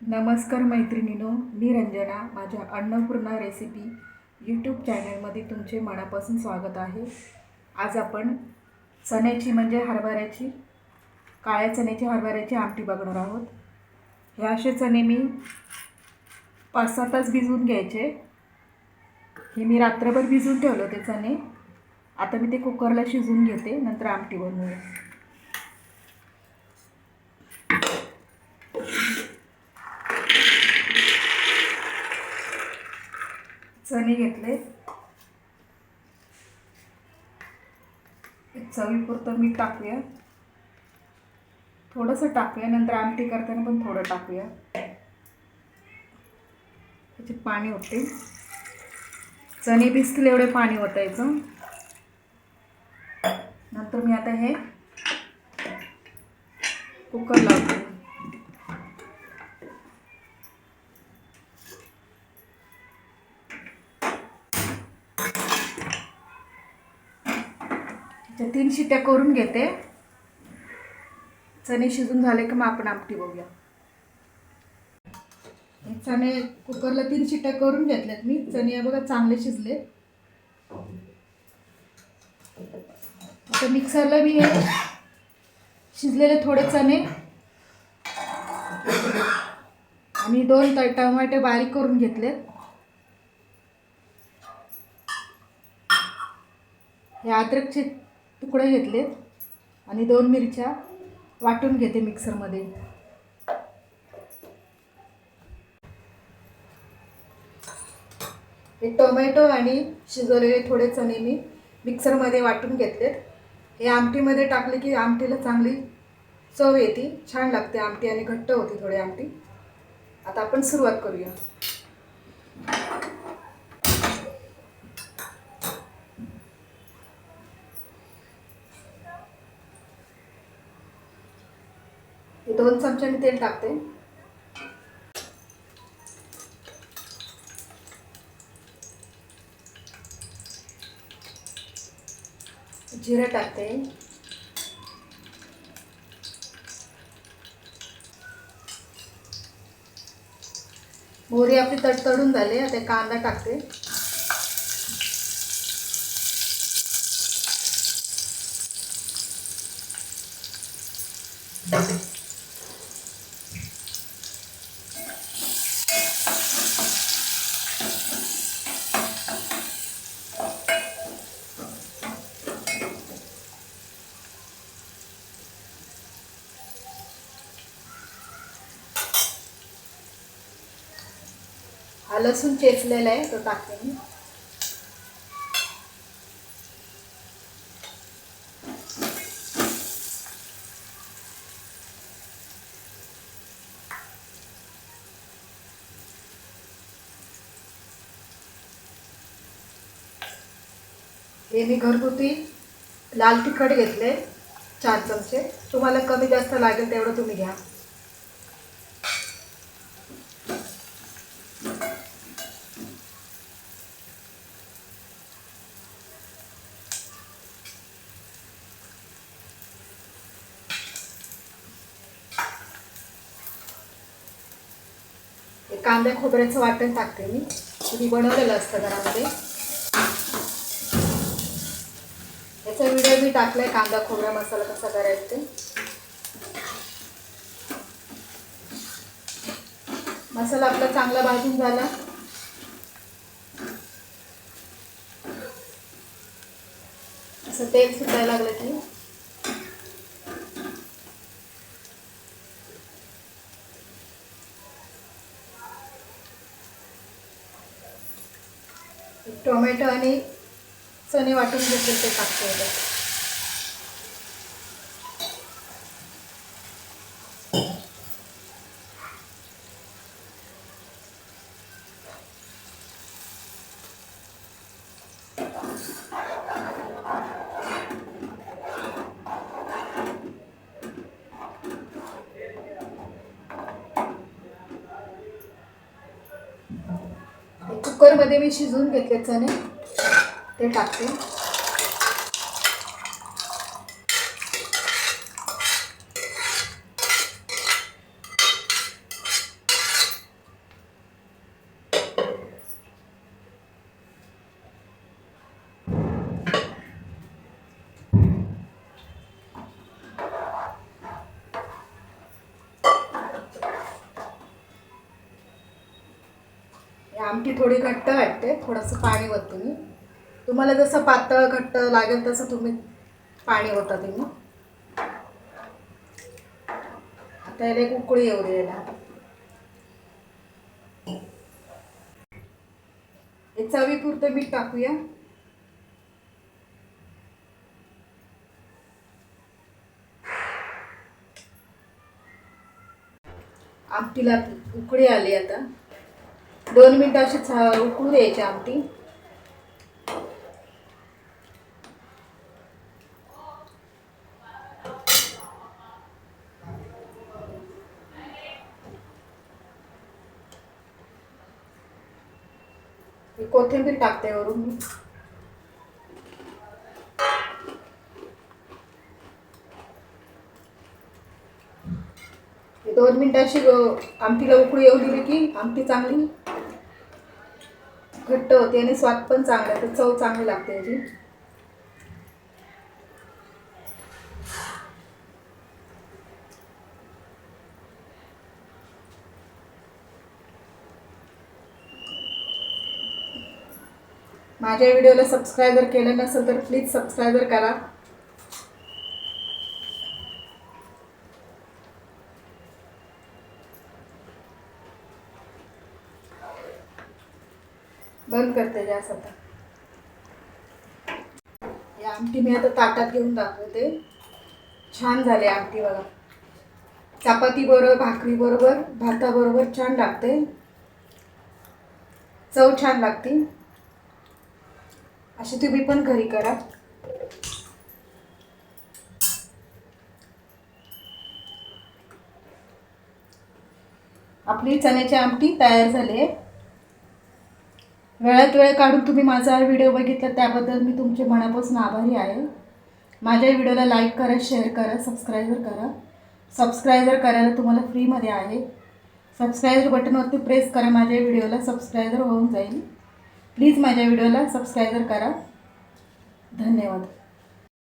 नमस्कार मैत्रिणीनो मी रंजना माझ्या Annapurna recipe YouTube चॅनलमध्ये तुमचे मनापासून स्वागत आहे. आज आपण चण्याची म्हणजे हरभऱ्याची काळ्या चण्याची हरभऱ्याची आमटी बघणार आहोत. हे असे चणे मी पाच सहा तास भिजवून घ्यायचे. हे मी रात्रभर भिजवून ठेवलं ते चणे. आता मी ते कुकरला शिजवून घेते नंतर आमटी बनवूया. चणे घेतले. चवीपुरतं मीठ टाकूया. थोडंसं टाकूया नंतर आमटी करताना पण थोडं टाकूया. त्याचे पाणी होते चणे भिजतील एवढे पाणी ओतायचं. नंतर मी आता हे कुकर लावते. त्या तीन शिट्ट्या करून घेते. चणे शिजून झाले की मग आपण आमटी बघूया. चणे कुकरला तीन शिट्ट्या करून घेतल्यात मी. चणे हे बघा चांगले शिजले आता मिक्सरला मी हे शिजलेले थोडे चणे आणि दोन टमाटे बारीक करून घेतलेत. हे अद्रकचे तुकडे घेतलेत आणि दोन मिरच्या वाटून घेते मिक्सरमध्ये. हे टोमॅटो आणि शिजवलेले थोडे चणे मी मिक्सरमध्ये वाटून घेतलेत. हे आमटीमध्ये टाकले की आमटीला चांगली चव येते छान लागते आमटी आणि घट्ट होते थोडी आमटी. आता आपण सुरुवात करूया. दोन चमचे मी तेल टाकते. जिरं टाकते. मोहरी आपली तडतडून झाली आता कांदा टाकते. हा लसूण चेचलेला आहे तो टाकते मी हे मी घरगुती लाल तिखट घेतले चार चमचे. तुम्हाला कमी जास्त लागेल तेवढं तुम्ही घ्या. कांद्या खोबऱ्याचं वाटण टाकते मी. तुम्ही बनवलेलं असतं घरामध्ये. याचा व्हिडिओ मी टाकलाय कांदा खोबरा मसाला कसा करायचा ते. मसाला आपला चांगला भाजून झाला. असं तेल सुटायला लागलं की टोमॅटो आणि चणे वाटून घेतले ते टाकते कुकरमध्ये मी शिजवून घेतले चणे. ते टाकते. आमटी थोडी घट्ट वाटते थोडंसं पाणी वरते मी. तुम्हाला जसं पातळ घट्ट लागेल तसं तुम्ही पाणी होता तुम्ही आता याला एक उकळी येऊ द्यायला. हे चवीपुरतं मीठ टाकूया. आमटीला उकळी आली आता. दोन मिनटं अशीच उकळू द्यायची आमटी. कोथिंबीर टाकते वरून. मी दोन मिनिटं अशी आमटीला उकळी येऊ दिली की आमटी चांगली घट्ट होते आणि स्वाद पण चांगला तर चव चांगली लागते याची. माझ्या व्हिडिओला सबस्क्राईब जर केलं नसेल तर प्लीज सबस्क्राईबर करा. बंद करते गॅस आता. या आमटी मी आता ताटात घेऊन दाखवते. छान झाले आमटी बघा. चपाती बरोबर भाकरी बरोबर भाताबरोबर छान लागते. चव छान लागते. अशी तुम्ही पण घरी करा. आपली चण्याची आमटी तयार झाली आहे. वेळात वेळ काढून तुम्ही माझा व्हिडिओ बघितला त्याबद्दल मी तुमचे मनापासून आभारी आहे. माझ्या व्हिडिओला लाईक करा शेअर करा सबस्क्रायबर करा. सबस्क्रायबर करायला तुम्हाला फ्रीमध्ये आहे. सबस्क्रायबर बटनवरती प्रेस करा माझ्या व्हिडिओला सबस्क्रायबर होऊन जाईल. प्लीज माझ्या व्हिडिओला सबस्क्रायबर करा. धन्यवाद.